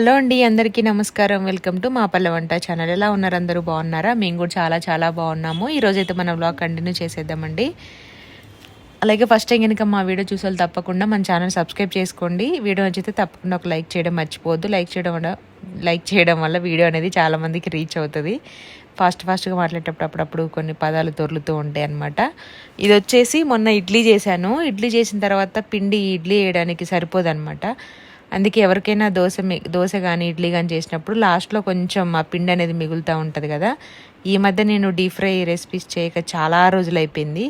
Hello అండి అందరికీ నమస్కారం. వెల్కమ్ టు మా పల్లె వంట ఛానల్. ఎలా ఉన్నారు అందరూ? బాగున్నారా? మేము కూడా చాలా చాలా బాగున్నాము. ఈరోజైతే మనం బ్లాగ్ కంటిన్యూ చేసేద్దామండి. అలాగే ఫస్ట్ టైం కనుక మా వీడియో చూసాలి తప్పకుండా మన ఛానల్ సబ్స్క్రైబ్ చేసుకోండి. వీడియో నచ్చితే తప్పకుండా ఒక లైక్ చేయడం మర్చిపోవద్దు. లైక్ చేయడం వల్ల లైక్ చేయడం వల్ల వీడియో అనేది చాలామందికి రీచ్ అవుతుంది. ఫాస్ట్ ఫాస్ట్గా మాట్లాడేటప్పుడు అప్పుడప్పుడు కొన్ని పదాలు దొర్లుతూ ఉంటాయి అనమాట ఇది వచ్చేసి మొన్న ఇడ్లీ చేశాను. ఇడ్లీ చేసిన తర్వాత పిండి ఇడ్లీ వేయడానికి సరిపోదన్నమాట. అందుకే ఎవరికైనా దోశ దోశ కానీ ఇడ్లీ కానీ చేసినప్పుడు లాస్ట్లో కొంచెం ఆ పిండి అనేది మిగులుతూ ఉంటుంది కదా. ఈ మధ్య నేను డీప్ ఫ్రై రెసిపీస్ చేయక చాలా రోజులు అయిపోయింది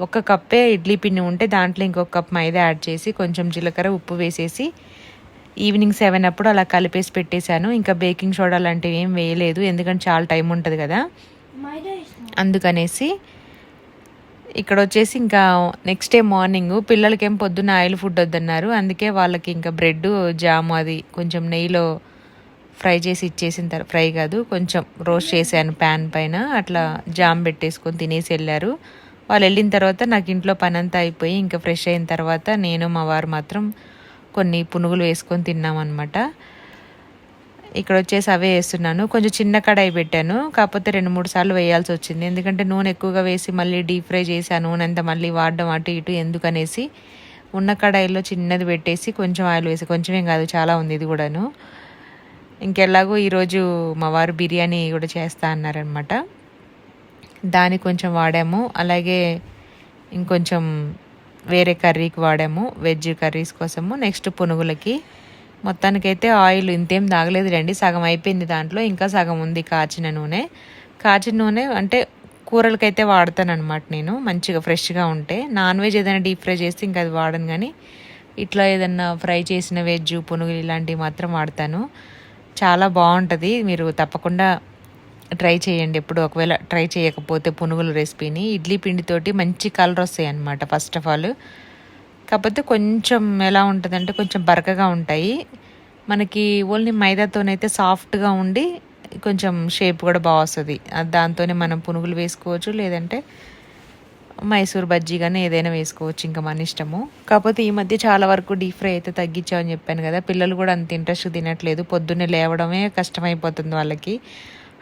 ఒక కప్పే ఇడ్లీ పిండి ఉంటే దాంట్లో ఇంకొక కప్ మైదా యాడ్ చేసి కొంచెం జీలకర్ర ఉప్పు వేసేసి ఈవినింగ్ సెవెన్ అప్పుడు అలా కలిపేసి పెట్టేశాను. ఇంకా బేకింగ్ సోడా లాంటివి ఏం వేయలేదు ఎందుకంటే చాలా టైం ఉంటుంది కదా. అందుకనేసి ఇక్కడ వచ్చేసి ఇంకా నెక్స్ట్ డే మార్నింగ్ పిల్లలకేం పొద్దున్న ఆయిల్ ఫుడ్ వద్దన్నారు. అందుకే వాళ్ళకి ఇంకా బ్రెడ్ జాము అది కొంచెం నెయ్యిలో ఫ్రై చేసి ఇచ్చేసిన తర్వాత ఫ్రై కాదు కొంచెం రోస్ట్ చేశాను ప్యాన్ పైన. అట్లా జామ్ పెట్టేసుకొని తినేసి వెళ్ళారు. వాళ్ళు వెళ్ళిన తర్వాత నాకు ఇంట్లో పని అంతా అయిపోయి ఇంకా ఫ్రెష్ అయిన తర్వాత నేను మా వారు మాత్రం కొన్ని పునుగులు వేసుకొని తిన్నామన్నమాట. ఇక్కడ వచ్చేసి అవే వేస్తున్నాను. కొంచెం చిన్న కడాయి పెట్టాను. కాకపోతే రెండు మూడు సార్లు వేయాల్సి వచ్చింది. ఎందుకంటే నూనె ఎక్కువగా వేసి మళ్ళీ డీప్ ఫ్రై చేసి ఆ నూనె అంతా మళ్ళీ వాడడం అటు ఇటు ఎందుకనేసి ఉన్న కడాయిలో చిన్నది పెట్టేసి కొంచెం ఆయిల్ వేసి కొంచెమేం కాదు చాలా ఉంది ఇది కూడాను. ఇంకెలాగో ఈరోజు మా వారు బిర్యానీ కూడా చేస్తా అన్నారనమాట దానికి కొంచెం వాడాము. అలాగే ఇంకొంచెం వేరే కర్రీకి వాడాము వెజ్ కర్రీస్ కోసము. నెక్స్ట్ పునుగులకి మొత్తానికైతే ఆయిల్ ఇంతేం తాగలేదు రండి. సగం అయిపోయింది దాంట్లో. ఇంకా సగం ఉంది కాచిన నూనె. కాచిన నూనె అంటే కూరలకైతే వాడతాను అనమాట నేను. మంచిగా ఫ్రెష్గా ఉంటే. నాన్ వెజ్ ఏదైనా డీప్ ఫ్రై చేస్తే ఇంకా అది వాడను కానీ ఇట్లా ఏదన్నా ఫ్రై చేసిన వెజ్ పునుగులు ఇలాంటివి మాత్రం వాడతాను. చాలా బాగుంటుంది. మీరు తప్పకుండా ట్రై చేయండి ఎప్పుడు. ఒకవేళ ట్రై చేయకపోతే పునుగుల రెసిపీని. ఇడ్లీ పిండితోటి మంచి కలర్ వస్తాయి అన్నమాట ఫస్ట్ ఆఫ్ ఆల్. కాకపోతే కొంచెం ఎలా ఉంటుందంటే కొంచెం బరకగా ఉంటాయి. మనకి ఓన్లీ మైదాతోనైతే సాఫ్ట్గా ఉండి కొంచెం షేప్ కూడా బాగా వస్తుంది. దాంతోనే మనం పునుగులు వేసుకోవచ్చు లేదంటే మైసూర్ బజ్జీ కానీ ఏదైనా వేసుకోవచ్చు ఇంకా మన ఇష్టము. కాకపోతే ఈ మధ్య చాలా వరకు డీప్ ఫ్రై అయితే తగ్గించామని చెప్పాను కదా పిల్లలు కూడా అంత ఇంట్రెస్ట్ తినట్లేదు. పొద్దున్నే లేవడమే కష్టమైపోతుంది వాళ్ళకి.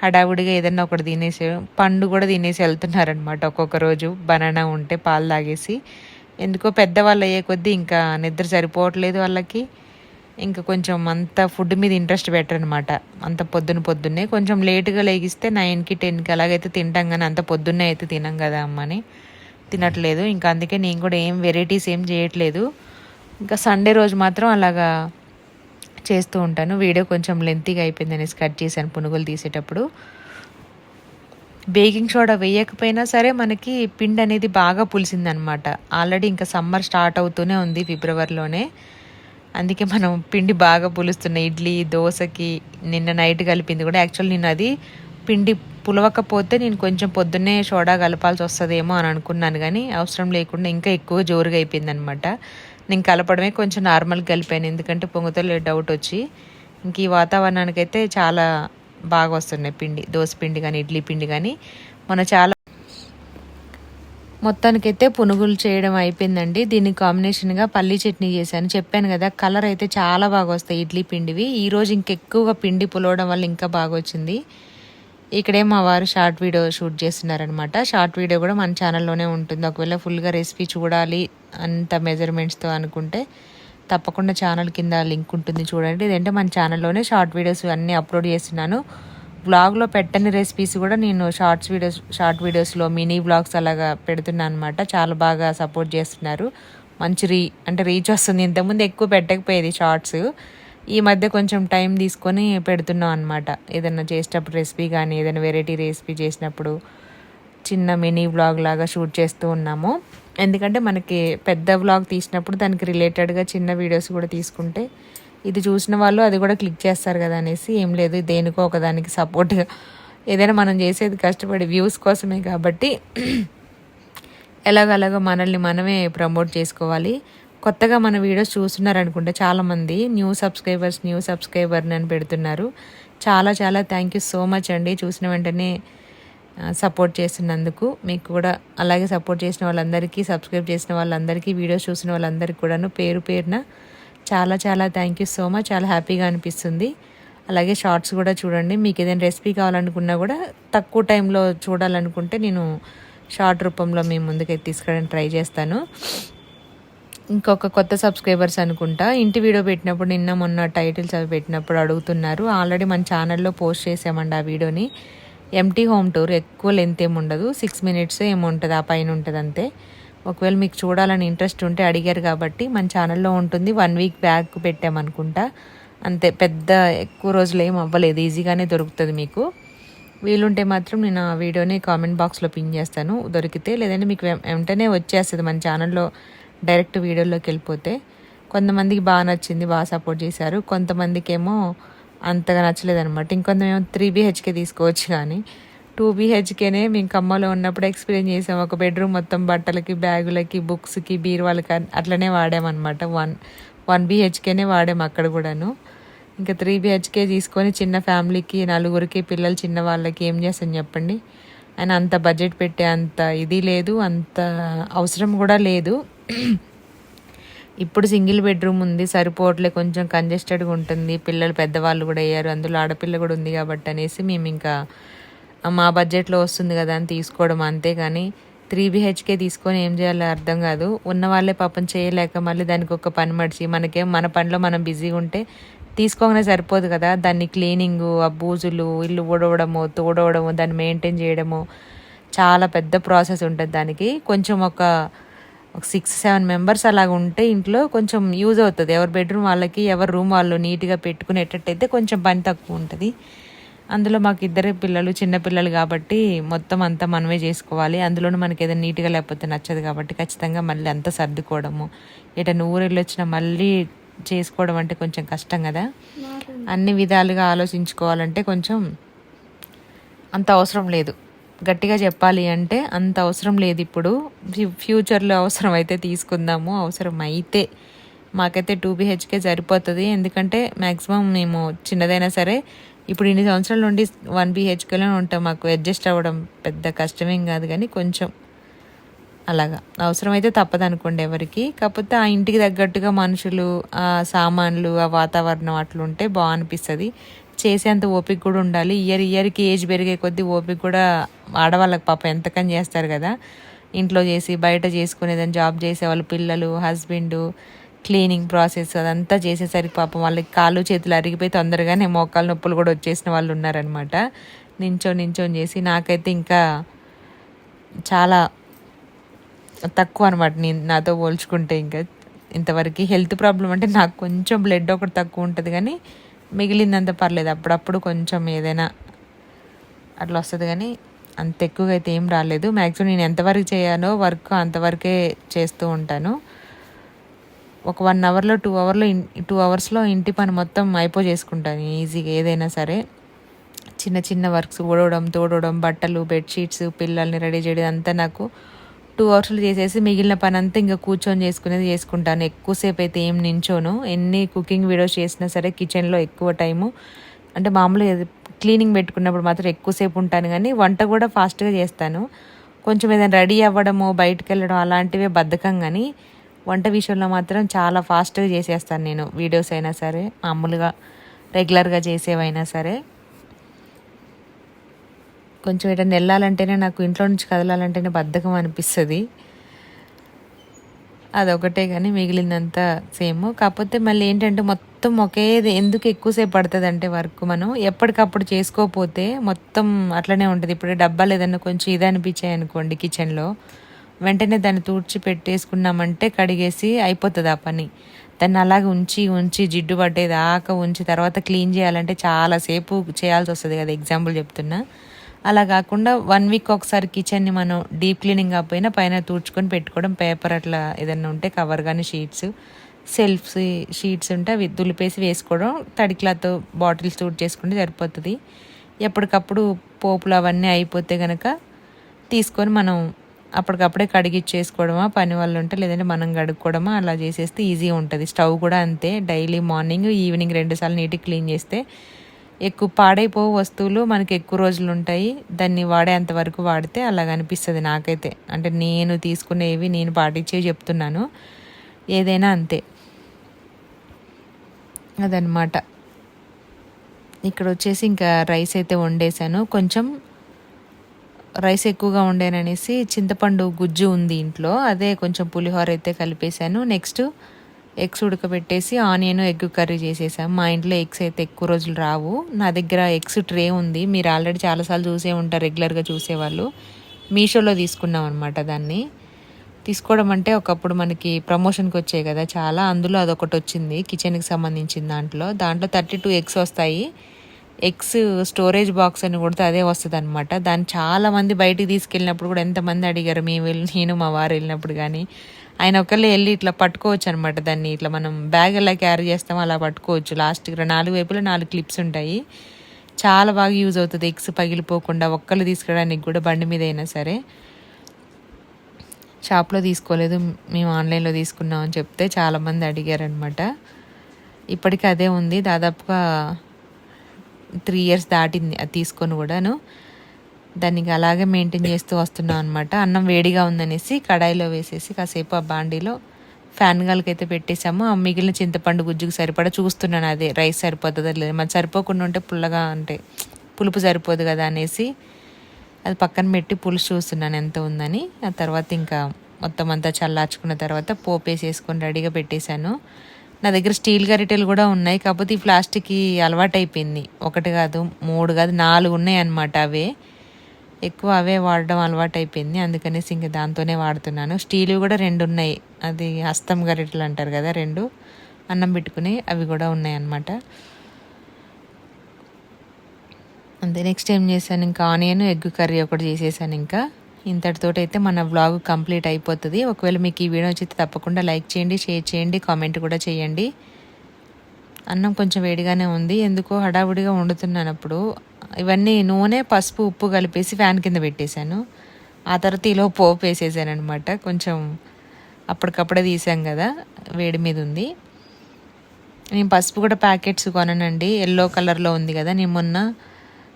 హడావుడిగా ఏదైనా ఒకటి తినేసి పండు కూడా తినేసి వెళ్తున్నారనమాట ఒక్కొక్క రోజు. బనానా ఉంటే పాలు తాగేసి. ఎందుకో పెద్దవాళ్ళు అయ్యే కొద్దీ ఇంకా నిద్ర సరిపోవట్లేదు వాళ్ళకి. ఇంకా కొంచెం అంత ఫుడ్ మీద ఇంట్రెస్ట్ బెటర్ అనమాట అంత పొద్దున పొద్దున్నే. కొంచెం లేటుగా లేగిస్తే నైన్కి టెన్కి అలాగైతే తింటాం కానీ అంత పొద్దున్నే అయితే తినం కదా అమ్మని. తినట్లేదు. ఇంకా అందుకే నేను కూడా ఏం వెరైటీస్ ఏం చేయట్లేదు. ఇంకా సండే రోజు మాత్రం అలాగా చేస్తూ ఉంటాను. వీడియో కొంచెం లెంతీగా అయిపోయింది అనేసి కట్ చేశాను పునుగులు తీసేటప్పుడు. బేకింగ్ సోడా వేయకపోయినా సరే మనకి పిండి అనేది బాగా పులిసిందనమాట. ఆల్రెడీ ఇంకా సమ్మర్ స్టార్ట్ అవుతూనే ఉంది ఫిబ్రవరిలోనే. అందుకే మనం పిండి బాగా పులుస్తున్న ఇడ్లీ దోశకి నిన్న నైట్ కలిపింది కూడా. యాక్చువల్ నేను అది పిండి పులవకపోతే నేను కొంచెం పొద్దున్నే సోడా కలపాల్సి వస్తుందేమో అని అనుకున్నాను కానీ అవసరం లేకుండా ఇంకా ఎక్కువ జోరుగా అయిపోయింది అనమాట నేను కలపడమే కొంచెం నార్మల్గా కలిపాను. ఎందుకంటే పొంగుతలే డౌట్ వచ్చి ఇంక ఈ వాతావరణానికి అయితే చాలా బాగా వస్తున్నాయి పిండి దోశ పిండి కానీ ఇడ్లీ పిండి కానీ. మన చాలా మొత్తానికైతే పునుగులు చేయడం అయిపోయిందండి. దీన్ని కాంబినేషన్గా పల్లీ చట్నీ చేశాను. చెప్పాను కదా కలర్ అయితే చాలా బాగా వస్తాయి ఇడ్లీ పిండివి. ఈరోజు ఇంకెక్కువగా పిండి పులవడం వల్ల ఇంకా బాగా వచ్చింది. ఇక్కడే మా వారు షార్ట్ వీడియో షూట్ చేస్తున్నారనమాట షార్ట్ వీడియో కూడా మన ఛానల్లోనే ఉంటుంది. ఒకవేళ ఫుల్గా రెసిపీ చూడాలి అంత మెజర్మెంట్స్తో అనుకుంటే తప్పకుండా ఛానల్ కింద లింక్ ఉంటుంది చూడండి. ఇదంటే మన ఛానల్లోనే షార్ట్ వీడియోస్ అన్నీ అప్లోడ్ చేస్తున్నాను. వ్లాగ్లో పెట్టని రెసిపీస్ కూడా నేను షార్ట్స్ వీడియోస్ షార్ట్ వీడియోస్లో మినీ వ్లాగ్స్ అలాగా పెడుతున్నాను అనమాట చాలా బాగా సపోర్ట్ చేస్తున్నారు. మంచి రీ అంటే రీచ్ వస్తుంది. ఇంతకుముందు ఎక్కువ పెట్టకపోయేది షార్ట్స్ ఈ మధ్య కొంచెం టైం తీసుకొని పెడుతున్నాం అనమాట ఏదైనా చేసేటప్పుడు రెసిపీ కానీ ఏదైనా వెరైటీ రెసిపీ చేసినప్పుడు చిన్న మినీ వ్లాగ్ లాగా షూట్ చేస్తూ ఉన్నాము. ఎందుకంటే మనకి పెద్ద వ్లాగ్ తీసినప్పుడు దానికి రిలేటెడ్గా చిన్న వీడియోస్ కూడా తీసుకుంటే ఇది చూసిన వాళ్ళు అది కూడా క్లిక్ చేస్తారు కదా అనేసి ఏం లేదు దేనికో ఒకదానికి సపోర్ట్ ఏదైనా మనం చేసేది కష్టపడి వ్యూస్ కోసమే కాబట్టి ఎలాగలాగో మనల్ని మనమే ప్రమోట్ చేసుకోవాలి. కొత్తగా మన వీడియోస్ చూస్తున్నారనుకుంటే చాలామంది న్యూ సబ్స్క్రైబర్స్ న్యూ సబ్స్క్రైబర్ అని పెడుతున్నారు. చాలా చాలా థ్యాంక్ యూ సో మచ్ అండి. చూసిన వెంటనే సపోర్ట్ చేసినందుకు మీకు కూడా అలాగే సపోర్ట్ చేసిన వాళ్ళందరికీ సబ్స్క్రైబ్ చేసిన వాళ్ళందరికీ వీడియోస్ చూసిన వాళ్ళందరికీ కూడాను పేరు పేరున చాలా చాలా థ్యాంక్ యూ సో మచ్ చాలా హ్యాపీగా అనిపిస్తుంది. అలాగే షార్ట్స్ కూడా చూడండి. మీకు ఏదైనా రెసిపీ కావాలనుకున్నా కూడా తక్కువ టైంలో చూడాలనుకుంటే నేను షార్ట్ రూపంలో మీ ముందుకు తీసుకురావడానికి ట్రై చేస్తాను. ఇంకొక కొత్త సబ్స్క్రైబర్స్ అనుకుంటా. ఇంటి వీడియో పెట్టినప్పుడు నిన్న మొన్న టైటిల్స్ అవి పెట్టినప్పుడు అడుగుతున్నారు. ఆల్రెడీ మన ఛానల్లో పోస్ట్ చేసామండి ఆ వీడియోని ఎంటీ హోమ్ టూర్ ఎక్కువ లెంత్ ఏమి ఉండదు. సిక్స్ మినిట్స్ ఏమి ఉంటుంది. ఆ పైన ఉంటుంది అంతే. ఒకవేళ మీకు చూడాలని ఇంట్రెస్ట్ ఉంటే అడిగారు కాబట్టి మన ఛానల్లో ఉంటుంది. వన్ వీక్ బ్యాక్ పెట్టామనుకుంటా అంతే పెద్ద ఎక్కువ రోజులు ఏం అవ్వలేదు. ఈజీగానే దొరుకుతుంది మీకు. వీలుంటే మాత్రం నేను ఆ వీడియోని కామెంట్ బాక్స్లో పిన్ చేస్తాను. దొరికితే లేదంటే మీకు వెంటనే వచ్చేస్తుంది మన ఛానల్లో డైరెక్ట్ వీడియోలోకి వెళ్ళిపోతే. కొంతమందికి బాగా నచ్చింది బాగా సపోర్ట్ చేశారు. కొంతమందికి ఏమో అంతగా నచ్చలేదు అనమాట ఇంకొంతమేమో త్రీ బీహెచ్కే తీసుకోవచ్చు కానీ. టూ బీహెచ్కేనే మేము ఖమ్మంలో ఉన్నప్పుడు ఎక్స్పీరియన్స్ చేసాం. ఒక బెడ్రూమ్ మొత్తం బట్టలకి బ్యాగులకి బుక్స్కి బీరువాళ్ళకి అట్లనే వాడామన్నమాట. వన్ వన్ బీహెచ్కేనే వాడాము అక్కడ కూడాను. ఇంకా త్రీ బిహెచ్కే తీసుకొని చిన్న ఫ్యామిలీకి నలుగురికి పిల్లలు చిన్న వాళ్ళకి ఏం చేస్తాను చెప్పండి? ఆయన అంత బడ్జెట్ పెట్టే అంత ఇది లేదు అంత అవసరం కూడా లేదు. ఇప్పుడు సింగిల్ బెడ్రూమ్ ఉంది సరిపోవట్లే కొంచెం కంజెస్టెడ్గా ఉంటుంది. పిల్లలు పెద్దవాళ్ళు కూడా అయ్యారు అందులో ఆడపిల్ల కూడా ఉంది కాబట్టి అనేసి మేము ఇంకా మా బడ్జెట్లో వస్తుంది కదా అని తీసుకోవడం అంతే కానీ త్రీ బిహెచ్కే తీసుకొని ఏం చేయాలో అర్థం కాదు. ఉన్న వాళ్ళే పాపం చేయలేక మళ్ళీ దానికి ఒక పని మడిచి మనకేం మన పనిలో మనం బిజీగా ఉంటే తీసుకోగానే సరిపోదు కదా. దాన్ని క్లీనింగు ఆ బూజులు ఇల్లు ఊడవడము తోడవడము దాన్ని మెయింటైన్ చేయడము చాలా పెద్ద ప్రాసెస్ ఉంటుంది దానికి. కొంచెం ఒక ఒక సిక్స్ సెవెన్ మెంబర్స్ అలాగ ఉంటే ఇంట్లో కొంచెం యూజ్ అవుతుంది. ఎవరి బెడ్రూమ్ వాళ్ళకి ఎవరి రూమ్ వాళ్ళు నీట్గా పెట్టుకునేటట్టయితే కొంచెం పని తక్కువ ఉంటుంది. అందులో మాకు ఇద్దరు పిల్లలు చిన్న పిల్లలు కాబట్టి మొత్తం అంతా మనమే చేసుకోవాలి. అందులోనూ మనకి ఏదైనా నీట్గా లేకపోతే నచ్చదు కాబట్టి ఖచ్చితంగా మళ్ళీ అంతా సర్దుకోవడము. ఎటన్నా ఊరెళ్ళి వచ్చినా మళ్ళీ చేసుకోవడం అంటే కొంచెం కష్టం కదా? అన్ని విధాలుగా ఆలోచించుకోవాలంటే కొంచెం అంత అవసరం లేదు. గట్టిగా చెప్పాలి అంటే అంత అవసరం లేదు ఇప్పుడు. ఫ్యూచర్లో అవసరం అయితే తీసుకుందాము. అవసరం అయితే మాకైతే టూ బీహెచ్కే సరిపోతుంది. ఎందుకంటే మ్యాక్సిమం మేము చిన్నదైనా సరే ఇప్పుడు ఇన్ని సంవత్సరాల నుండి వన్ బీహెచ్కేలో ఉంటాం. మాకు అడ్జస్ట్ అవ్వడం పెద్ద కష్టమేం కాదు కానీ కొంచెం అలాగా. అవసరమైతే తప్పదు అనుకోండి ఎవరికి. కాకపోతే ఆ ఇంటికి తగ్గట్టుగా మనుషులు ఆ సామాన్లు ఆ వాతావరణం అట్లుంటే బాగా అనిపిస్తుంది చేసేంత ఓపిక కూడా ఉండాలి. ఇయర్ ఇయర్కి ఏజ్ పెరిగే కొద్దీ ఓపిక కూడా ఆడవాళ్ళకి పాప ఎంతకని చేస్తారు కదా. ఇంట్లో చేసి బయట చేసుకునేదని జాబ్ చేసే వాళ్ళు పిల్లలు హస్బెండు క్లీనింగ్ ప్రాసెస్ అదంతా చేసేసరికి పాపం వాళ్ళకి కాళ్ళు చేతులు అరిగిపోయి తొందరగానే మోకాలు నొప్పులు కూడా వచ్చేసిన వాళ్ళు ఉన్నారనమాట నించో నించోని చేసి నాకైతే ఇంకా చాలా తక్కువ అనమాట నేను నాతో పోల్చుకుంటే ఇంకా. ఇంతవరకు హెల్త్ ప్రాబ్లం అంటే నాకు కొంచెం బ్లడ్ ఒకటి తక్కువ ఉంటుంది కానీ మిగిలిందంత పర్లేదు. అప్పుడప్పుడు కొంచెం ఏదైనా అట్లా వస్తుంది కానీ అంత ఎక్కువగా అయితే ఏం రాలేదు. మ్యాక్సిమం నేను ఎంతవరకు చేయాలో వర్క్ అంతవరకే చేస్తూ ఉంటాను. ఒక వన్ అవర్లో టూ అవర్లో టూ అవర్స్లో ఇంటి పని మొత్తం అయిపో చేసుకుంటాను ఈజీగా ఏదైనా సరే. చిన్న చిన్న వర్క్స్ ఊడవడం తోడవడం బట్టలు బెడ్షీట్స్ పిల్లల్ని రెడీ చేయడం అంతా నాకు టూ అవర్స్లో చేసేసి మిగిలిన పని అంతా ఇంకా కూర్చొని చేసుకునేది చేసుకుంటాను. ఎక్కువసేపు అయితే ఏం నించోను. ఎన్ని కుకింగ్ వీడియోస్ చేసినా సరే కిచెన్లో ఎక్కువ టైము. అంటే మామూలుగా క్లీనింగ్ పెట్టుకున్నప్పుడు మాత్రం ఎక్కువసేపు ఉంటాను కానీ వంట కూడా ఫాస్ట్గా చేస్తాను. కొంచెం ఏదైనా రెడీ అవ్వడము బయటకు వెళ్ళడం అలాంటివే బద్ధకం కానీ వంట విషయంలో మాత్రం చాలా ఫాస్ట్గా చేసేస్తాను నేను. వీడియోస్ అయినా సరే మామూలుగా రెగ్యులర్గా చేసేవైనా సరే. కొంచెం ఎటన్నా వెళ్ళాలంటేనే నాకు ఇంట్లో నుంచి కదలాలంటేనే బద్ధకం అనిపిస్తుంది. అదొకటే కానీ మిగిలిందంతా సేమ్. కాకపోతే మళ్ళీ ఏంటంటే మొత్తం ఒకే ఎందుకు ఎక్కువసేపు పడుతుంది అంటే వర్క్ మనం ఎప్పటికప్పుడు చేసుకోకపోతే మొత్తం అట్లనే ఉంటుంది. ఇప్పుడు డబ్బాలు ఏదన్నా కొంచెం ఇది అనిపించాయి అనుకోండి కిచెన్లో. వెంటనే దాన్ని తూడ్చి పెట్టేసుకున్నామంటే కడిగేసి అయిపోతుంది ఆ పని. దాన్ని అలాగే ఉంచి ఉంచి జిడ్డు పట్టేదాకా ఉంచి తర్వాత క్లీన్ చేయాలంటే చాలాసేపు చేయాల్సి వస్తుంది కదా ఎగ్జాంపుల్ చెప్తున్నా. అలా కాకుండా వన్ వీక్ ఒకసారి కిచెన్ని మనం డీప్ క్లీనింగ్ కాకపోయినా పైన తూడ్చుకొని పెట్టుకోవడం పేపర్ అట్లా ఏదైనా ఉంటే కవర్ కానీ షీట్స్ సెల్ఫ్స్ షీట్స్ ఉంటే అవి దులిపేసి వేసుకోవడం తడి క్లాత్ బాటిల్స్ తూడ్ చేసుకుంటే సరిపోతుంది. ఎప్పటికప్పుడు పోపులు అవన్నీ అయిపోతే కనుక తీసుకొని మనం అప్పటికప్పుడే కడిగిచ్చేసుకోవడమా పని వాళ్ళు ఉంటే లేదంటే మనం కడుక్కోవడమా అలా చేసేస్తే ఈజీ ఉంటుంది. స్టవ్ కూడా అంతే డైలీ మార్నింగ్ ఈవినింగ్ రెండుసార్లు నీట్గా క్లీన్ చేస్తే ఎక్కువ పాడైపో వస్తువులు మనకి ఎక్కువ రోజులు ఉంటాయి. దాన్ని వాడేంత వరకు వాడితే అలాగ అనిపిస్తుంది నాకైతే. అంటే నేను తీసుకునేవి నేను పాటించే చెప్తున్నాను. ఏదైనా అంతే. అదనమాట ఇక్కడ వచ్చేసి ఇంకా రైస్ అయితే వండేసాను కొంచెం రైస్ ఎక్కువగా ఉండేననేసి చింతపండు గుజ్జు ఉంది ఇంట్లో. అదే కొంచెం పులిహోర అయితే కలిపేశాను. నెక్స్ట్ ఎగ్స్ ఉడకబెట్టేసి ఆనియన్ ఎగ్ కర్రీ చేసేసాం. మా ఇంట్లో ఎగ్స్ అయితే ఎక్కువ రోజులు రావు. నా దగ్గర ఎగ్స్ ట్రే ఉంది. మీరు ఆల్రెడీ చాలాసార్లు చూసే ఉంటారు రెగ్యులర్గా చూసేవాళ్ళు. మీషోలో తీసుకున్నాం అనమాట దాన్ని. తీసుకోవడం అంటే ఒకప్పుడు మనకి ప్రమోషన్కి వచ్చాయి కదా చాలా. అందులో అదొకటి వచ్చింది కిచెన్కి సంబంధించిన దాంట్లో. దాంట్లో థర్టీ టూ ఎగ్స్ వస్తాయి. ఎగ్స్ స్టోరేజ్ బాక్స్ అని కొడితే అదే వస్తుంది అనమాట దాన్ని చాలామంది బయటికి తీసుకెళ్ళినప్పుడు కూడా ఎంతమంది అడిగారు మేము వెళ్ళి నేను మా వారు వెళ్ళినప్పుడు కానీ ఆయన ఒకళ్ళు వెళ్ళి ఇట్లా పట్టుకోవచ్చు అనమాట దాన్ని. ఇట్లా మనం బ్యాగ్ ఎలా క్యారీ చేస్తామో అలా పట్టుకోవచ్చు. లాస్ట్ నాలుగు వైపులో నాలుగు క్లిప్స్ ఉంటాయి. చాలా బాగా యూజ్ అవుతుంది. ఎగ్స్ పగిలిపోకుండా ఒక్కళ్ళు తీసుకురావడానికి కూడా బండి మీద అయినా సరే. షాప్లో తీసుకోలేదు. మేము ఆన్లైన్లో తీసుకున్నామని చెప్తే చాలామంది అడిగారనమాట ఇప్పటికీ అదే ఉంది. దాదాపుగా త్రీ ఇయర్స్ దాటింది అది తీసుకొని కూడాను దానికి అలాగే మెయింటైన్ చేస్తూ వస్తున్నాం అనమాట అన్నం వేడిగా ఉందనేసి కడాయిలో వేసేసి కాసేపు ఆ బాండీలో ఫ్యాన్ గాలికైతే అయితే ఆ మిగిలిన చింతపండు గుజ్జుకు సరిపడా చూస్తున్నాను అదే రైస్ సరిపోతుందా లేదు? మరి సరిపోకుండా ఉంటే పుల్లగా అంటే పులుపు సరిపోదు కదా అనేసి అది పక్కన పెట్టి పులుసు చూస్తున్నాను ఎంత ఉందని. ఆ తర్వాత ఇంకా మొత్తం అంతా చల్లార్చుకున్న తర్వాత పోపు వేసేసుకొని రెడీగా పెట్టేశాను. నా దగ్గర స్టీల్ గరిటెలు కూడా ఉన్నాయి. కాకపోతే ఈ ప్లాస్టిక్కి అలవాటు అయిపోయింది ఒకటి కాదు మూడు కాదు నాలుగు ఉన్నాయి అన్నమాట అవే. ఎక్కువ అవే వాడడం అలవాటు అయిపోయింది అందుకనేసి ఇంక దాంతోనే వాడుతున్నాను. స్టీలు కూడా రెండు ఉన్నాయి. అది హస్తం గరిటెలు అంటారు కదా రెండు. అన్నం పెట్టుకుని అవి కూడా ఉన్నాయి అన్నమాట అంతే నెక్స్ట్ ఏం చేశాను? ఇంకా ఆనియన్ ఎగ్ కర్రీ ఒకటి చేసేసాను ఇంకా. ఇంతటితోటైతే అయితే మన వ్లాగ్ కంప్లీట్ అయిపోతుంది. ఒకవేళ మీకు ఈ వీడియో వచ్చి తప్పకుండా లైక్ చేయండి షేర్ చేయండి కామెంట్ కూడా చేయండి. అన్నం కొంచెం వేడిగానే ఉంది. ఎందుకో హడావుడిగా వండుతున్నాను అప్పుడు. ఇవన్నీ నూనె పసుపు ఉప్పు కలిపేసి ఫ్యాన్ కింద పెట్టేశాను. ఆ తర్వాత ఈలో పోపు వేసేసాను అనమాట కొంచెం అప్పటికప్పుడే తీసాం కదా వేడి మీద ఉంది. నేను పసుపు కూడా ప్యాకెట్స్ కొననండి. ఎల్లో కలర్లో ఉంది కదా నేను మొన్న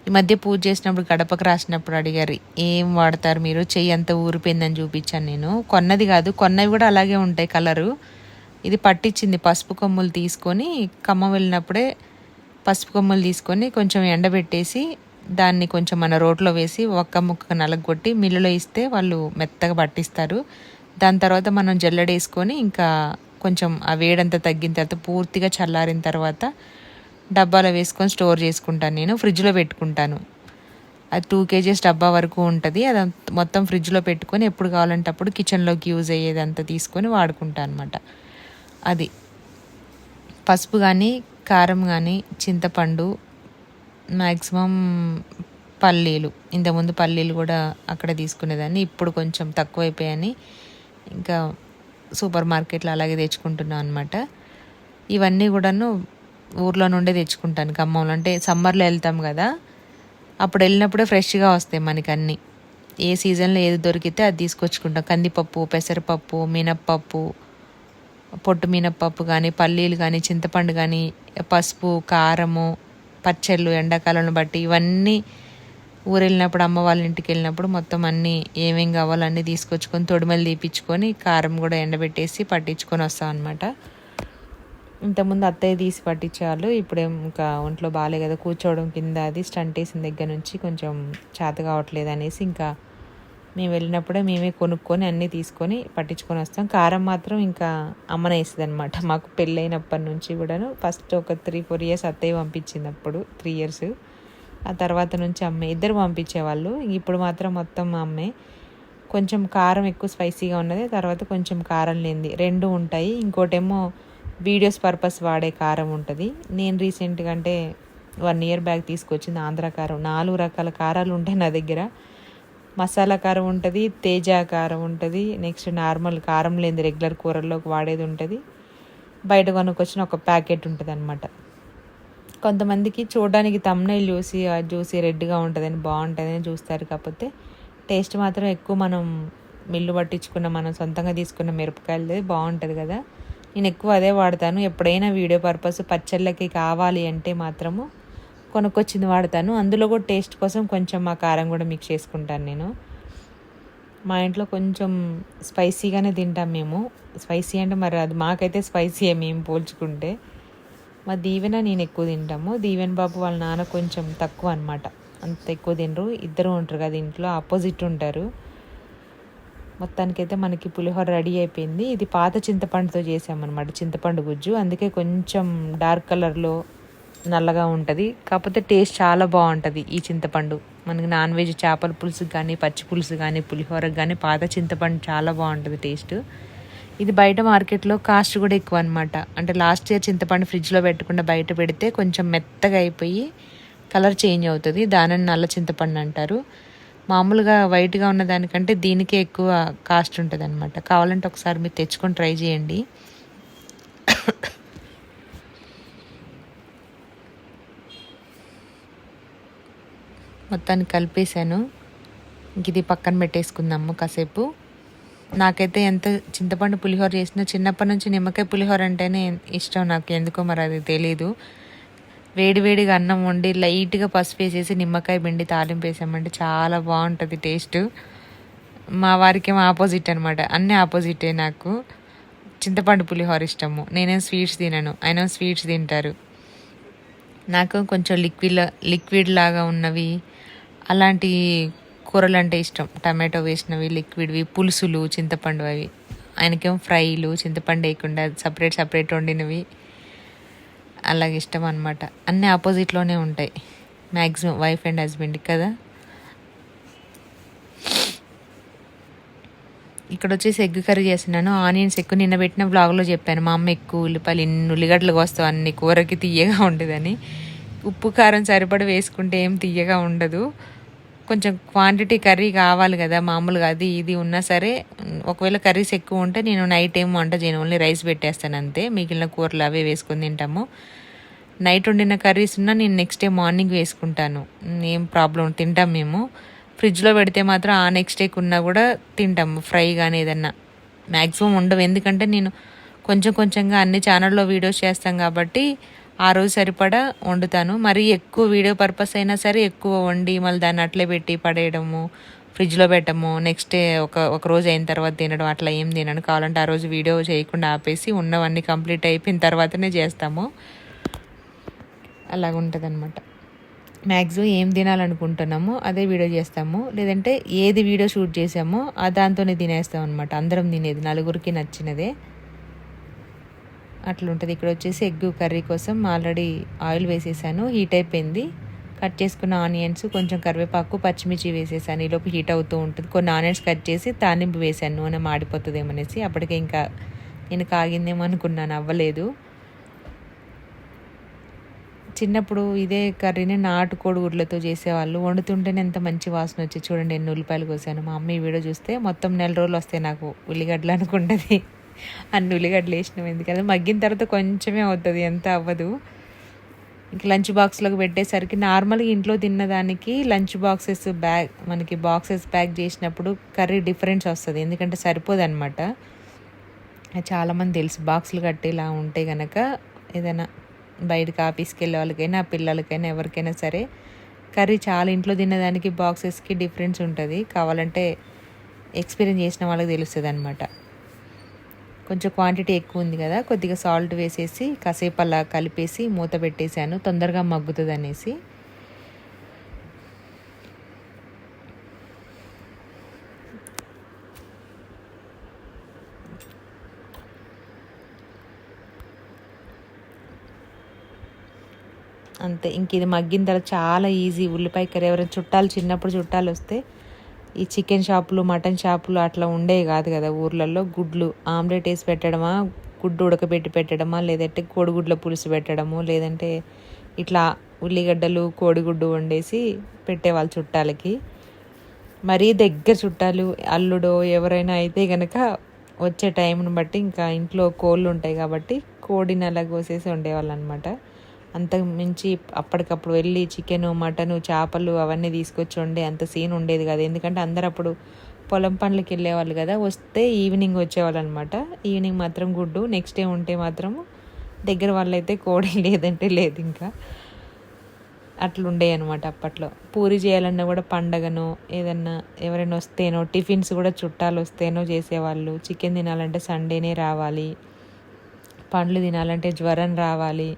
ఈ మధ్య పూజ చేసినప్పుడు గడపకు రాసినప్పుడు అడిగారు ఏం వాడతారు మీరు? చెయ్యి అంత ఊరిపోయిందని చూపించాను నేను. కొన్నది కాదు కొన్నవి కూడా అలాగే ఉంటాయి కలరు. ఇది పట్టించింది. పసుపు కొమ్ములు తీసుకొని కమ్మ వెళ్ళినప్పుడే పసుపు కొమ్ములు తీసుకొని కొంచెం ఎండబెట్టేసి దాన్ని కొంచెం మన రోట్లో వేసి ఒక్క ముక్క నలగొట్టి మిల్లులో ఇస్తే వాళ్ళు మెత్తగా పట్టిస్తారు. దాని తర్వాత మనం జల్లడేసుకొని ఇంకా కొంచెం ఆ వేడంతా తగ్గిన తర్వాత పూర్తిగా చల్లారిన తర్వాత డబ్బాలో వేసుకొని స్టోర్ చేసుకుంటాను నేను ఫ్రిడ్జ్లో పెట్టుకుంటాను. అది టూ కేజీస్ డబ్బా వరకు ఉంటుంది. అది మొత్తం ఫ్రిడ్జ్లో పెట్టుకొని ఎప్పుడు కావాలంటే అప్పుడు కిచెన్లోకి యూజ్ అయ్యేది అంతా తీసుకొని వాడుకుంటాను అనమాట అది పసుపు కానీ కారం కానీ చింతపండు మ్యాక్సిమం పల్లీలు. ఇంతకుముందు పల్లీలు కూడా అక్కడ తీసుకునేదాన్ని. ఇప్పుడు కొంచెం తక్కువైపోయాయని ఇంకా సూపర్ మార్కెట్లో అలాగే తెచ్చుకుంటున్నాను అనమాట ఇవన్నీ కూడాను ఊర్లో నుండే తెచ్చుకుంటాను ఖమ్మంలో. అంటే సమ్మర్లో వెళ్తాం కదా అప్పుడు వెళ్ళినప్పుడే ఫ్రెష్గా వస్తాయి మనకి అన్నీ. ఏ సీజన్లో ఏది దొరికితే అది తీసుకొచ్చుకుంటాం. కందిపప్పు పెసరపప్పు మినప్పప్పు పొట్టు మినప్పప్పు కానీ పల్లీలు కానీ చింతపండు కానీ పసుపు కారము పచ్చళ్ళు ఎండాకాలను బట్టి ఇవన్నీ ఊరు వెళ్ళినప్పుడు అమ్మ వాళ్ళ ఇంటికి వెళ్ళినప్పుడు మొత్తం అన్నీ ఏమేం కావాలో అన్నీ తీసుకొచ్చుకొని తొడిమలు తీపించుకొని కారం కూడా ఎండబెట్టేసి పట్టించుకొని వస్తాం అనమాట ఇంతకుముందు అత్తయ్య తీసి పట్టించేవాళ్ళు ఇప్పుడే ఇంకా ఒంట్లో బాగాలే కదా కూర్చోవడం కింద అది స్టంట్ వేసిన దగ్గర నుంచి కొంచెం చేత కావట్లేదు అనేసి ఇంకా మేము వెళ్ళినప్పుడే మేమే కొనుక్కొని అన్నీ తీసుకొని పట్టించుకొని వస్తాం. కారం మాత్రం ఇంకా అమ్మనే వేస్తుంది అనమాట మాకు పెళ్ళైనప్పటి నుంచి కూడాను ఫస్ట్ ఒక త్రీ ఫోర్ ఇయర్స్ అత్తయ్య పంపించింది అప్పుడు త్రీ ఇయర్స్ ఆ తర్వాత నుంచి అమ్మే ఇద్దరు పంపించేవాళ్ళు ఇప్పుడు మాత్రం మొత్తం అమ్మే. కొంచెం కారం ఎక్కువ స్పైసీగా ఉన్నది తర్వాత కొంచెం కారం లేనిది. రెండు ఉంటాయి. ఇంకోటేమో వీడియోస్ పర్పస్ వాడే కారం ఉంటుంది. నేను రీసెంట్గా అంటే వన్ ఇయర్ బ్యాక్ తీసుకొచ్చింది ఆంధ్ర కారం. నాలుగు రకాల కారాలు ఉంటాయి నా దగ్గర. మసాలా కారం ఉంటుంది తేజ కారం ఉంటుంది నెక్స్ట్ నార్మల్ కారం లేని రెగ్యులర్ కూరల్లోకి వాడేది ఉంటుంది. బయట కొనుక్కొచ్చిన ఒక ప్యాకెట్ ఉంటుంది అనమాట కొంతమందికి చూడడానికి తమ్నైల్ చూసి చూసి రెడ్గా ఉంటుందని బాగుంటుందని చూస్తారు. కాకపోతే టేస్ట్ మాత్రం ఎక్కువ మనం మిల్లు పట్టించుకున్న మనం సొంతంగా తీసుకున్న మిరపకాయలు బాగుంటుంది కదా. నేను ఎక్కువ అదే వాడతాను. ఎప్పుడైనా వీడియో పర్పస్ పచ్చళ్ళకి కావాలి అంటే మాత్రము కొనుక్కొచ్చింది వాడతాను. అందులో కూడా టేస్ట్ కోసం కొంచెం మా కారం కూడా మిక్స్ చేసుకుంటాను నేను. మా ఇంట్లో కొంచెం స్పైసీగానే తింటాం మేము. స్పైసీ అంటే మరి అది మాకైతే స్పైసీ మేము పోల్చుకుంటే. మా దీవెన నేను ఎక్కువ తింటాము. దీవెన బాబు వాళ్ళ నాన్న కొంచెం తక్కువ అనమాట అంత ఎక్కువ తినరు. ఇద్దరు ఉంటారు కదా ఇంట్లో. ఆపోజిట్ ఉంటారు. మొత్తానికైతే మనకి పులిహోర రెడీ అయిపోయింది. ఇది పాత చింతపండుతో చేసామన్నమాట చింతపండు గుజ్జు. అందుకే కొంచెం డార్క్ కలర్లో నల్లగా ఉంటుంది. కాకపోతే టేస్ట్ చాలా బాగుంటుంది ఈ చింతపండు. మనకి నాన్ వెజ్ చేపల పులుసు కానీ పచ్చి పులుసు కానీ పులిహోరకు కానీ పాత చింతపండు చాలా బాగుంటుంది టేస్ట్. ఇది బయట మార్కెట్లో కాస్ట్ కూడా ఎక్కువ అనమాట అంటే లాస్ట్ ఇయర్ చింతపండు ఫ్రిడ్జ్లో పెట్టకుండా బయట పెడితే కొంచెం మెత్తగా అయిపోయి కలర్ చేంజ్ అవుతుంది. దానిని నల్ల చింతపండు అంటారు. మామూలుగా వైట్గా ఉన్న దానికంటే దీనికే ఎక్కువ కాస్ట్ ఉంటుంది అనమాట కావాలంటే ఒకసారి మీరు తెచ్చుకొని ట్రై చేయండి. మొత్తాన్ని కలిపేశాను. ఇది పక్కన పెట్టేసుకుందాము కాసేపు. నాకైతే ఎంత చింతపండు పులిహోర చేసినా చిన్నప్పటి నుంచి నిమ్మకాయ పులిహోర అంటేనే ఇష్టం నాకు. ఎందుకో మరి అది తెలీదు. వేడివేడిగా అన్నం వండి లైట్గా పసుపు వేసేసి నిమ్మకాయ పిండి తాలింపు వేసామంటే చాలా బాగుంటుంది టేస్ట్. మా వారికి ఏమో ఆపోజిట్ అనమాట అన్నీ ఆపోజిటే నాకు. చింతపండు పులిహోర ఇష్టము. నేనేం స్వీట్స్ తినను. ఆయన స్వీట్స్ తింటారు. నాకు కొంచెం లిక్విడ్ లిక్విడ్ లాగా ఉన్నవి అలాంటి కూరలు అంటే ఇష్టం. టమాటో వేసినవి లిక్విడ్వి పులుసులు చింతపండు అవి. ఆయనకేమో ఫ్రైలు చింతపండు వేయకుండా సపరేట్ సపరేట్ వండినవి. అలాగే ఇష్టం అనమాట అన్నీ ఆపోజిట్లోనే ఉంటాయి. మ్యాక్సిమం వైఫ్ అండ్ హస్బెండ్ కదా. ఇక్కడ వచ్చేసి ఎగ్ కర్రీ చేస్తున్నాను. ఆనియన్స్ ఎక్కువ నిన్న పెట్టిన బ్లాగ్లో చెప్పాను. మా అమ్మ ఎక్కువ ఉల్లిపాయలు ఎన్ని ఉల్లిగడ్డలు కోస్తావు అన్ని కూరకి తీయగా ఉండదని. ఉప్పు కారం సరిపడ వేసుకుంటే ఏం తీయగా ఉండదు. కొంచెం క్వాంటిటీ కర్రీ కావాలి కదా మామూలుగా అది ఇది ఉన్నా సరే ఒకవేళ కర్రీస్ ఎక్కువ ఉంటే నేను నైట్ ఏం వంట చేయను ఓన్లీ రైస్ పెట్టేస్తాను అంతే. మిగిలిన కూరలు అవే వేసుకొని తింటాము. నైట్ వండిన కర్రీస్ ఉన్నా నేను నెక్స్ట్ డే మార్నింగ్ వేసుకుంటాను. ఏం ప్రాబ్లం తింటాం మేము. ఫ్రిడ్జ్లో పెడితే మాత్రం ఆ నెక్స్ట్ డేకి ఉన్నా కూడా తింటాము ఫ్రై కానీ ఏదన్నా. మ్యాక్సిమం ఉండవు ఎందుకంటే నేను కొంచెం కొంచెంగా అన్ని ఛానల్లో వీడియోస్ చేస్తాం కాబట్టి ఆ రోజు సరిపడా వండుతాను. మరి ఎక్కువ వీడియో పర్పస్ అయినా సరే ఎక్కువ వండి మళ్ళీ దాన్ని అట్లే పెట్టి పడేయడము ఫ్రిడ్జ్లో పెట్టము నెక్స్ట్ డే ఒక ఒక రోజు అయిన తర్వాత తినడం అట్లా ఏం తినను. కావాలంటే ఆ రోజు వీడియో చేయకుండా ఆపేసి ఉన్నవన్నీ కంప్లీట్ అయిపోయిన తర్వాతనే చేస్తాము. అలాగుంటుంది అనమాట మ్యాక్సిమం ఏం తినాలనుకుంటున్నామో అదే వీడియో చేస్తాము. లేదంటే ఏది వీడియో షూట్ చేసామో ఆ దాంతోనే తినేస్తాం అనమాట అందరం తినేది నలుగురికి నచ్చినదే. అట్లుంటుంది. ఇక్కడ వచ్చేసి ఎగ్ కర్రీ కోసం ఆల్రెడీ ఆయిల్ వేసేసాను. హీట్ అయిపోయింది. కట్ చేసుకున్న ఆనియన్స్ కొంచెం కరివేపాకు పచ్చిమిర్చి వేసేసాను. ఈలోపు హీట్ అవుతూ ఉంటుంది. కొన్ని ఆనియన్స్ కట్ చేసి తానింపు వేసాను. నూనె మాడిపోతుందేమనేసి. అప్పటికే ఇంకా నేను కాగిందేమో అనుకున్నాను. అవ్వలేదు. చిన్నప్పుడు ఇదే కర్రీని నాటుకోడి గుడ్లతో చేసేవాళ్ళు. వండుతుంటేనే ఎంత మంచి వాసన వచ్చి చూడండి. ఎన్ని ఉల్లిపాయలు కోసాను. మా అమ్మ ఈ వీడియో చూస్తే మొత్తం నెల రోజులు వస్తాయి నాకు ఉల్లిగడ్డలు అనుకుంటుంది. అన్ని ఉల్లిగడ్డలు వేసినాం ఎందుకంటే మగ్గిన తర్వాత కొంచెమే అవుతుంది ఎంత అవ్వదు. ఇంక లంచ్ బాక్స్లోకి పెట్టేసరికి నార్మల్గా ఇంట్లో తిన్నదానికి లంచ్ బాక్సెస్ బ్యాగ్ మనకి బాక్సెస్ ప్యాక్ చేసినప్పుడు కర్రీ డిఫరెన్స్ వస్తుంది ఎందుకంటే సరిపోదు అనమాట చాలామంది తెలుసు బాక్సులు కట్టేలా ఉంటే కనుక ఏదైనా బయటకు ఆఫీస్కి వెళ్ళే వాళ్ళకైనా పిల్లలకైనా ఎవరికైనా సరే కర్రీ చాలా ఇంట్లో తిన్నదానికి బాక్సెస్కి డిఫరెన్స్ ఉంటుంది. కావాలంటే ఎక్స్పీరియన్స్ చేసిన వాళ్ళకి తెలుస్తుంది అనమాట కొంచెం క్వాంటిటీ ఎక్కువ ఉంది కదా కొద్దిగా సాల్ట్ వేసేసి కాసేపు అలా కలిపేసి మూత పెట్టేశాను. తొందరగా మగ్గుతుంది అనేసి. అంతే ఇంక ఇది మగ్గిన తర్వాత చాలా ఈజీ ఉల్లిపాయ కర్రీ ఎవరైనా చుట్టాలు చిన్నప్పుడు చుట్టాలు వస్తే ఈ చికెన్ షాపులు మటన్ షాపులు అట్లా ఉండేవి కాదు కదా ఊర్లలో. గుడ్లు ఆమ్లెట్ వేసి పెట్టడమా గుడ్డు ఉడకబెట్టి పెట్టడమా లేదంటే కోడిగుడ్ల పులుసు పెట్టడము లేదంటే ఇట్లా ఉల్లిగడ్డలు కోడిగుడ్డు వండేసి పెట్టేవాళ్ళు చుట్టాలకి. మరీ దగ్గర చుట్టాలు అల్లుడో ఎవరైనా అయితే కనుక వచ్చే టైంను బట్టి ఇంకా ఇంట్లో కోళ్ళు ఉంటాయి కాబట్టి కోడిని అలా కోసేసి ఉండేవాళ్ళు అనమాట అంతకు మించి అప్పటికప్పుడు వెళ్ళి చికెను మటను చేపలు అవన్నీ తీసుకొచ్చి వండే అంత సీన్ ఉండేది కదా. ఎందుకంటే అందరు అప్పుడు పొలం పనులకి వెళ్ళేవాళ్ళు కదా. వస్తే ఈవినింగ్ వచ్చేవాళ్ళు అనమాట ఈవినింగ్ మాత్రం గుడ్డు నెక్స్ట్ డే ఉంటే మాత్రం దగ్గర వాళ్ళైతే కోడి లేదంటే లేదు ఇంకా. అట్లుండే అనమాట అప్పట్లో. పూరి చేయాలన్నా కూడా పండగనో ఏదన్నా ఎవరైనా వస్తేనో టిఫిన్స్ కూడా చుట్టాలు వస్తేనో చేసేవాళ్ళు. చికెన్ తినాలంటే సండేనే రావాలి. పండ్లు తినాలంటే జ్వరం రావాలి.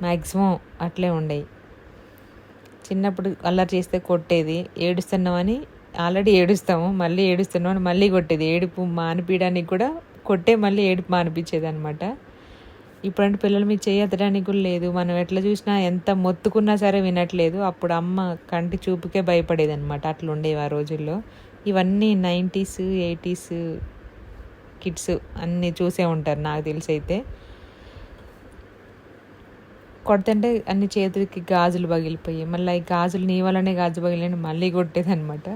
మ్యాక్సిమం అట్లే ఉండేవి చిన్నప్పుడు అల్లరి చేస్తే కొట్టేది ఏడుస్తున్నామని ఆల్రెడీ ఏడుస్తాము మళ్ళీ ఏడుస్తున్నామని మళ్ళీ కొట్టేది. ఏడుపు మానిపించడానికి కూడా కొట్టే మళ్ళీ ఏడుపు మానిపించేది అనమాట ఇప్పుడంటే పిల్లలు మీ చేయతడానికి కూడా లేదు. మనం ఎట్లా చూసినా ఎంత మొత్తుకున్నా సరే వినట్లేదు. అప్పుడు అమ్మ కంటి చూపుకే భయపడేది అనమాట అట్లా ఉండేవి ఆ రోజుల్లో. ఇవన్నీ నైంటీస్ ఎయిటీస్ కిడ్స్ అన్నీ చూసే ఉంటారు నాకు తెలిసి అయితే. కొడుతుంటే అన్ని చేతులకి గాజులు పగిలిపోయాయి. మళ్ళీ ఈ గాజులు నీ వల్లనే గాజు పగిలిని మళ్ళీ కొట్టేది అనమాట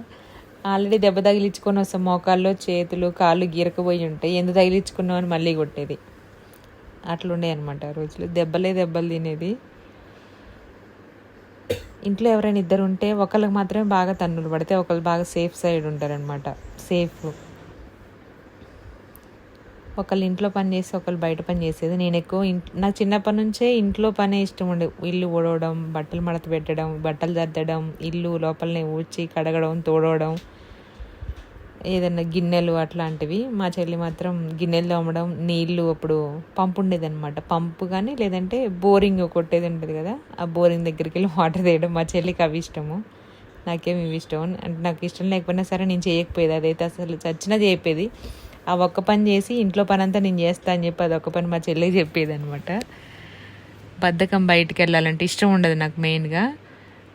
ఆల్రెడీ దెబ్బ తగిలించుకొని వస్తాం మోకాల్లో చేతులు కాళ్ళు గీరకపోయి ఉంటాయి. ఎందుకు తగిలించుకున్నావు అని మళ్ళీ కొట్టేది. అట్లుండే అనమాట రోజులు. దెబ్బలే దెబ్బలు తినేది. ఇంట్లో ఎవరైనా ఇద్దరు ఉంటే ఒకళ్ళకి మాత్రమే బాగా తన్నులు పడితే ఒకళ్ళు బాగా సేఫ్ సైడ్ ఉంటారనమాట సేఫ్. ఒకళ్ళు ఇంట్లో పని చేసి ఒకళ్ళు బయట పని చేసేది. నేను ఎక్కువ నాకు చిన్నప్పటి నుంచే ఇంట్లో పనే ఇష్టం ఉండే. ఇల్లు ఊడవడం బట్టలు మడత పెట్టడం బట్టలు దద్దడం ఇల్లు లోపలనే ఊడ్చి కడగడం తోడవడం ఏదన్నా గిన్నెలు అట్లాంటివి. మా చెల్లి మాత్రం గిన్నెలు తోమడం నీళ్ళు అప్పుడు పంపు ఉండేది అనమాట పంపు కానీ లేదంటే బోరింగ్ కొట్టేది ఉంటుంది కదా ఆ బోరింగ్ దగ్గరికి వెళ్ళి వాటర్ తీయడం. మా చెల్లికి అవి ఇష్టము. నాకేమి ఇవి ఇష్టం. అంటే నాకు ఇష్టం లేకపోయినా సరే నేను చేయకపోయేది. అదైతే అసలు చచ్చినా చేయకపోయేది. ఆ ఒక్క పని చేసి ఇంట్లో పని అంతా నేను చేస్తా అని చెప్పి ఒక్క పని మా చెల్లికి చెప్పేది అనమాట బద్ధకం బయటికి వెళ్ళాలంటే ఇష్టం ఉండదు నాకు మెయిన్గా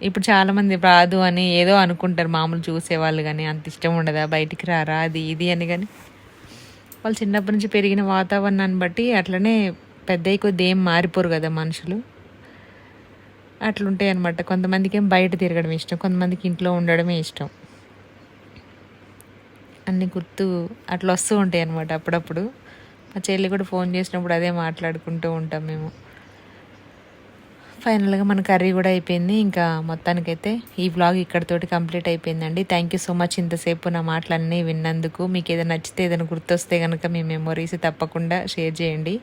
ఇప్పుడు చాలామంది రాదు అని ఏదో అనుకుంటారు మామూలు చూసేవాళ్ళు కానీ అంత ఇష్టం ఉండదా బయటికి రారా అది ఇది అని కానీ వాళ్ళు చిన్నప్పటి నుంచి పెరిగిన వాతావరణాన్ని బట్టి అట్లనే పెద్ద కొద్ది ఏం మారిపోరు కదా మనుషులు. అట్లుంటాయి అనమాట కొంతమందికి ఏం బయట తిరగడం ఇష్టం కొంతమందికి ఇంట్లో ఉండడమే ఇష్టం. అన్ని గుర్తు అట్లా వస్తూ ఉంటాయి అనమాట అప్పుడప్పుడు. మా చెల్లి కూడా ఫోన్ చేసినప్పుడు అదే మాట్లాడుకుంటూ ఉంటాం మేము. ఫైనల్గా మన కర్రీ కూడా అయిపోయింది. ఇంకా మొత్తానికైతే ఈ బ్లాగ్ ఇక్కడితోటి కంప్లీట్ అయిపోయిందండి. థ్యాంక్ యూ సో మచ్ ఇంతసేపు నా మాటలన్నీ విన్నందుకు. మీకు ఏదైనా నచ్చితే ఏదైనా గుర్తొస్తే కనుక మీ మెమొరీస్ తప్పకుండా షేర్ చేయండి.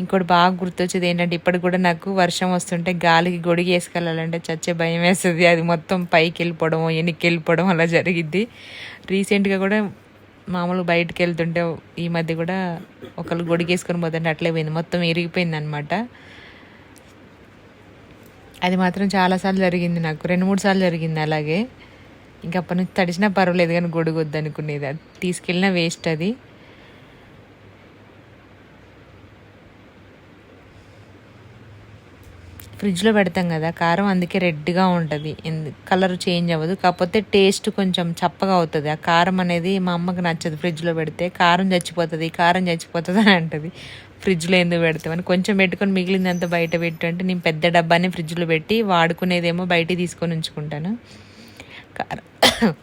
ఇంకోటి బాగా గుర్తొచ్చేది ఏంటంటే ఇప్పటికి కూడా నాకు వర్షం వస్తుంటే గాలికి గొడిగి వేసుకెళ్ళాలంటే చచ్చే భయం వేస్తుంది. అది మొత్తం పైకి వెళ్ళిపోవడం వెనక్కి వెళ్ళిపోవడం అలా జరిగిద్ది. రీసెంట్గా కూడా మామూలు బయటకు వెళ్తుంటే ఈ మధ్య కూడా ఒకళ్ళు గొడిగేసుకొని పోతుంటే అట్లే పోయింది. మొత్తం ఇరిగిపోయింది అనమాట అది మాత్రం చాలాసార్లు జరిగింది నాకు. రెండు మూడు సార్లు జరిగింది అలాగే. ఇంకా అప్పటి నుంచి తడిచినా పర్వాలేదు కానీ గొడుగు వద్దనుకునేది. అది తీసుకెళ్ళినా వేస్ట్ అది. ఫ్రిడ్జ్లో పెడతాం కదా కారం అందుకే రెడ్గా ఉంటుంది. కలర్ చేంజ్ అవ్వదు. కాకపోతే టేస్ట్ కొంచెం చప్పగా అవుతుంది. ఆ కారం అనేది మా అమ్మకి నచ్చదు ఫ్రిడ్జ్లో పెడితే. కారం చచ్చిపోతుంది కారం చచ్చిపోతుంది అని అంటుంది. ఫ్రిడ్జ్లో ఎందుకు పెడతామని కొంచెం పెట్టుకొని మిగిలిందంతా బయట పెట్టంటే నేను పెద్ద డబ్బాని ఫ్రిడ్జ్లో పెట్టి వాడుకునేదేమో బయట తీసుకొని ఉంచుకుంటాను. కారం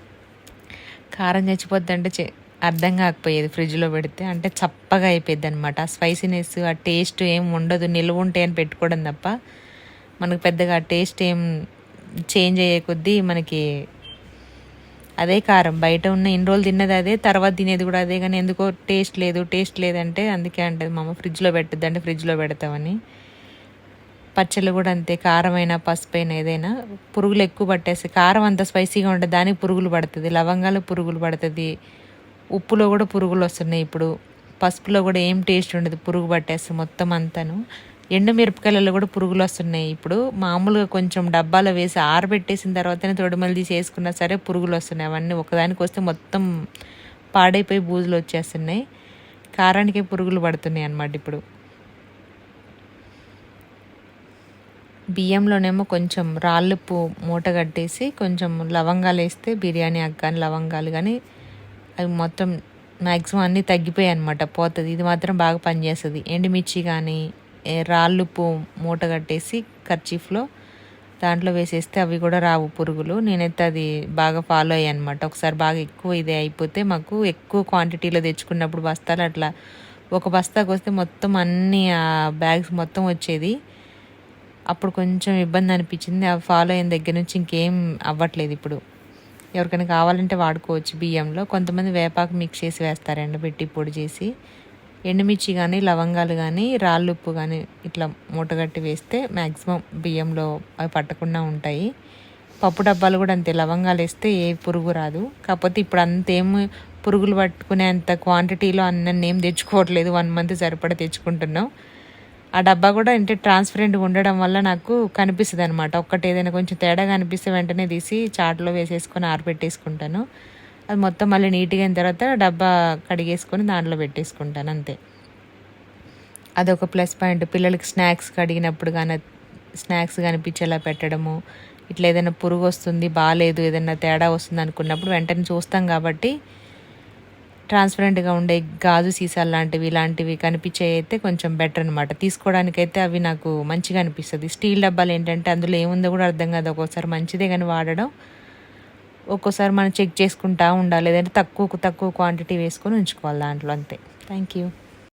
కారం చచ్చిపోద్ది అంటే అర్థం కాకపోయేది ఫ్రిడ్జ్లో పెడితే. అంటే చప్పగా అయిపోయింది అనమాట ఆ స్పైసీనెస్ ఆ టేస్ట్ ఏం ఉండదు నిల్వ ఉంటాయని పెట్టుకోవడం తప్ప. మనకు పెద్దగా టేస్ట్ ఏం చేంజ్ అయ్యే కొద్దీ మనకి అదే కారం. బయట ఉన్న ఇన్ని రోజులు తిన్నది అదే తర్వాత తినేది కూడా అదే. కానీ ఎందుకో టేస్ట్ లేదు టేస్ట్ లేదంటే అందుకే అంటది మా అమ్మ ఫ్రిడ్జ్లో పెట్టద్దు అంటే ఫ్రిడ్జ్లో పెడతామని పచ్చళ్ళు కూడా అంతే కారమైన పసుపైన ఏదైనా పురుగులు ఎక్కువ పట్టేస్తాయి. కారం అంత స్పైసీగా ఉంటుంది దానికి పురుగులు పడుతుంది. లవంగాలు పురుగులు పడుతుంది. ఉప్పులో కూడా పురుగులు వస్తున్నాయి ఇప్పుడు. పసుపులో కూడా ఏం టేస్ట్ ఉండదు పురుగు పట్టేస్తుంది మొత్తం అంతాను. ఎండుమిరపకాయలలో కూడా పురుగులు వస్తున్నాయి. ఇప్పుడు మామూలుగా కొంచెం డబ్బాలో వేసి ఆరబెట్టేసిన తర్వాతనే తొడిమలు తీసి వేసుకున్నా సరే పురుగులు వస్తున్నాయి. అవన్నీ ఒకదానికి వస్తే మొత్తం పాడైపోయి బూజులు వచ్చేస్తున్నాయి. కారానికే పురుగులు పడుతున్నాయి అన్నమాట ఇప్పుడు. బియ్యంలోనేమో కొంచెం రాళ్ళుప్పు మూట కట్టేసి కొంచెం లవంగాలు వేస్తే బిర్యానీ అగ్గాని లవంగాలు కానీ అవి మొత్తం మ్యాక్సిమం అన్నీ తగ్గిపోయాయి అనమాట పోతుంది. ఇది మాత్రం బాగా పనిచేస్తుంది. ఎండుమిర్చి కానీ రాళ్ళుప్పు మూట కట్టేసి కర్చీఫ్లో దాంట్లో వేసేస్తే అవి కూడా రావు పురుగులు. నేనైతే అది బాగా ఫాలో అయ్యాను అనమాట ఒకసారి బాగా ఎక్కువ ఇదే అయిపోతే మాకు ఎక్కువ క్వాంటిటీలో తెచ్చుకున్నప్పుడు బస్తాలు అట్లా ఒక బస్తాకు వస్తే మొత్తం అన్ని ఆ బ్యాగ్స్ మొత్తం వచ్చేది. అప్పుడు కొంచెం ఇబ్బంది అనిపించింది. అవి ఫాలో అయిన దగ్గర నుంచి ఇంకేం అవ్వట్లేదు ఇప్పుడు. ఎవరికైనా కావాలంటే వాడుకోవచ్చు బియ్యంలో. కొంతమంది వేపాకు మిక్స్ చేసి వేస్తారు ఎండబెట్టి పొడి చేసి. ఎండుమిర్చి కానీ లవంగాలు కానీ రాళ్ళుప్పు కానీ ఇట్లా మూటగట్టి వేస్తే మ్యాక్సిమం బియ్యంలో అవి పట్టకుండా ఉంటాయి. పప్పు డబ్బాలు కూడా అంతే లవంగాలు వేస్తే ఏ పురుగు రాదు. కాకపోతే ఇప్పుడు అంతేం పురుగులు పట్టుకునే అంత క్వాంటిటీలో అన్నీ ఏం తెచ్చుకోవట్లేదు. వన్ మంత్ సరిపడా తెచ్చుకుంటున్నాం. ఆ డబ్బా కూడా అంటే ట్రాన్స్పరెంట్గా ఉండడం వల్ల నాకు కనిపిస్తుంది అనమాట ఒక్కటి ఏదైనా కొంచెం తేడా కనిపిస్తే వెంటనే తీసి చాట్లో వేసేసుకొని ఆరబెట్టేసుకుంటాను. అది మొత్తం మళ్ళీ నీట్గా అయిన తర్వాత డబ్బా కడిగేసుకొని దాంట్లో పెట్టేసుకుంటాను అంతే. అదొక ప్లస్ పాయింట్. పిల్లలకి స్నాక్స్ కడిగినప్పుడు కానీ స్నాక్స్ కనిపించేలా పెట్టడము. ఇట్లా ఏదైనా పురుగు వస్తుంది బాగాలేదు ఏదైనా తేడా వస్తుంది అనుకున్నప్పుడు వెంటనే చూస్తాం కాబట్టి ట్రాన్స్పరెంట్గా ఉండే గాజు సీసాలు లాంటివి ఇలాంటివి కనిపించే అయితే కొంచెం బెటర్ అనమాట తీసుకోవడానికైతే అవి నాకు మంచిగా అనిపిస్తుంది. స్టీల్ డబ్బాలు ఏంటంటే అందులో ఏముందో కూడా అర్థం కాదు. ఒక్కోసారి మంచిదే కానీ వాడడం ఒక్కోసారి మనం చెక్ చేసుకుంటా ఉండాలి. లేదంటే తక్కువ తక్కువ క్వాంటిటీ వేసుకొని ఉంచుకోవాలి దాంట్లో అంతే. Thank you